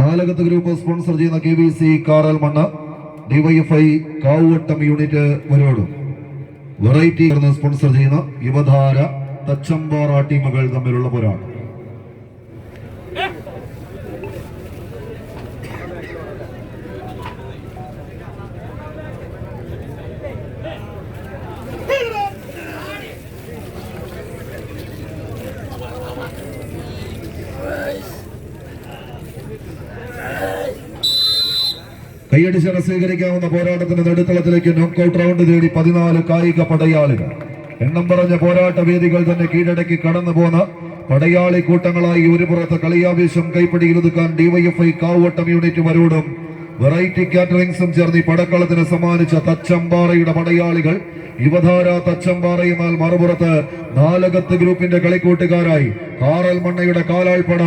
Nalakath group sponsor ചെയ്യുന്ന K V C Karalmanna DYFI Kavuvattam unit വരോടും variety sponsor ചെയ്യുന്ന യുവധാര തച്ചമ്പാറ ടീമുകൾ തമ്മിലുള്ള പോരാട്ടം. കൈയടിച്ചട സ്വീകരിക്കാവുന്ന പോരാട്ടത്തിന്റെ നെടുത്തളത്തിലേക്ക് നോക്കൌട്ട് റൗണ്ട് തേടി പതിനാല് കായിക പടയാളികൾ. എണ്ണം പറഞ്ഞ പോരാട്ട വേദികൾ തന്നെ കീഴടക്കി കടന്നു പോന്ന പടയാളി കൂട്ടങ്ങളായി ഒരു പുറത്ത് കളിയാവേശം കൈപ്പിടിയിലൊതുക്കാൻ ഡിവൈഎഫ്ഐ കാവോട്ടം യൂണിറ്റ് വരോടും വെറൈറ്റി കാറ്ററിംഗ്സും ചേർന്ന് പടക്കളത്തിന് സമ്മാനിച്ച തച്ചമ്പാറയുടെ പടയാളികൾ യുവധാര തച്ചമ്പാറ എന്നാൽ മറുപുറത്ത് നാലകത്ത് ഗ്രൂപ്പിന്റെ കളിക്കൂട്ടുകാരായി കാറൽ മണ്ണയുടെ കാലാൾപ്പട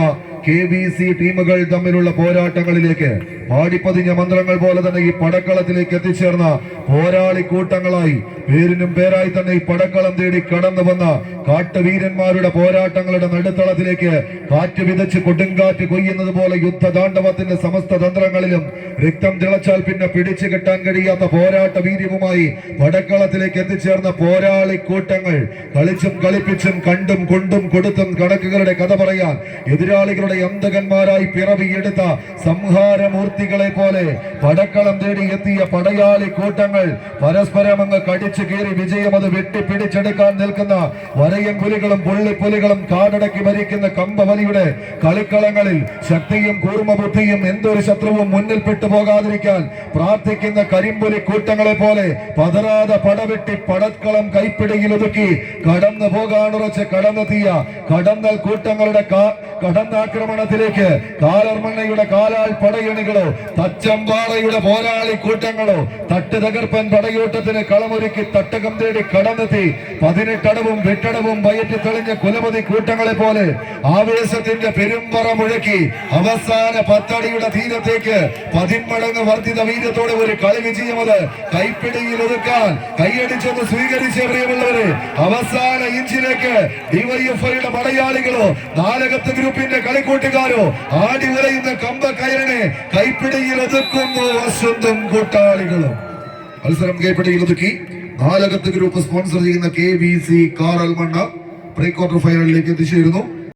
കെ ബി സി ടീമുകൾ തമ്മിലുള്ള പോരാട്ടങ്ങളിലേക്ക് പാടിപ്പതിഞ്ഞ മന്ത്രങ്ങൾ പോലെ തന്നെ ഈ പടക്കളത്തിലേക്ക് എത്തിച്ചേർന്ന പോരാളി കൂട്ടങ്ങളായി പേരിനും പേരായി തന്നെ ഈ പടക്കളം തേടി കടന്നു വന്ന കാട്ടുവീരന്മാരുടെ പോരാട്ടങ്ങളുടെ നടുത്തളത്തിലേക്ക് കാറ്റ് വിതച്ച് കൊടുങ്കാറ്റ് കൊയ്യുന്നത് പോലെ യുദ്ധതാണ്ഡവത്തിന്റെ സമസ്ത തന്ത്രങ്ങളിലും രക്തം തിളച്ചാൽ പിന്നെ പിടിച്ചു കെട്ടാൻ കഴിയാത്ത പോരാട്ട വീര്യവുമായി പടക്കളത്തിലേക്ക് എത്തിച്ചേർന്ന പോരാളി കൂട്ടങ്ങൾ കളിച്ചും കളിപ്പിച്ചും കണ്ടും കൊണ്ടും കൊടുത്തും കണക്കുകളുടെ കഥ പറയാൻ എതിരാളികളുടെ അന്തകന്മാരായി പിറവിയെടുത്ത സംഹാരമൂർത്തികളെ പോലെ പടക്കളം തേടി എത്തിയ പടയാളി കൂട്ടങ്ങൾ പരസ്പരം അങ്ങ് കടിച്ചു കീറി വിജയം അത് വെട്ടിപ്പിടിച്ചെടുക്കാൻ നിൽക്കുന്ന വരയും പുലികളും പുള്ളിപ്പുലികളും കാടടക്കി ഭരിക്കുന്ന കമ്പവലിയുടെ കളിക്കളങ്ങളിൽ ശക്തിയും കൂർമ്മ ബുദ്ധിയും എന്തൊരു ശത്രുവും മുന്നിൽ പെട്ടു പോകാതിരിക്കാൻ പ്രാർത്ഥിക്കുന്ന കരിമ്പുലി കൂട്ടങ്ങളെ പോലെ പതറാതെ പടവെട്ടി പടക്കളം കൈപ്പിടിയിൽ ഒതുക്കി കടന്നു പോകാനുറച്ച് കടന്നെത്തിയ കടന്നൽ കൂട്ടങ്ങളുടെ കടന്നാക്രമണത്തിലേക്ക് കാലർമണ്ണയുടെ കാലാൽ പടയണികളോ തച്ചമ്പാറയുടെ പോരാളി കൂട്ടങ്ങളോ തട്ട് തകർപ്പൻ പടയോട്ടത്തിന് കളമൊരുക്കി തട്ടകം തേടി കടന്നെത്തി. പതിനെട്ടടവും വെട്ടടവും വയറ്റി തെളിഞ്ഞ കുലപതി കൂട്ടങ്ങളെ പോലെ ആവേശത്തിന്റെ പെരുമ്പറ മുഴക്കി അവസാന പത്തടിയുടെ തീരത്തേക്ക് പതിമടങ്ങ് വർദ്ധിത വീര്യത്തോടെ ഒരു കളി വിജയം അത് കൈപ്പിടിയിൽ ഒതുക്കാൻ കൈയടിച്ചത് സ്വീകരിച്ച പ്രിയമുള്ളവര് അവസാന ഇഞ്ചിലേക്ക് ഡിവൈഎഫ്ഐയുടെ പടയാളികളോ നാലകത്ത് ഗ്രൂപ്പിന്റെ കളിക്കൂട്ടുകാരോ ആടി ഉറയുന്ന കമ്പ കയറിനെ കൈപ്പിടിയിൽ ഒതുക്കുന്നു വസന്തും കൂട്ടാളികളും. മത്സരം കൈപ്പിടിയിൽ ഒതുക്കി നാലകത്ത് ഗ്രൂപ്പ് സ്പോൺസർ ചെയ്യുന്ന K B C Karalmanna pre quarter ഫൈനലിലേക്ക് എത്തിച്ചേരുന്നു.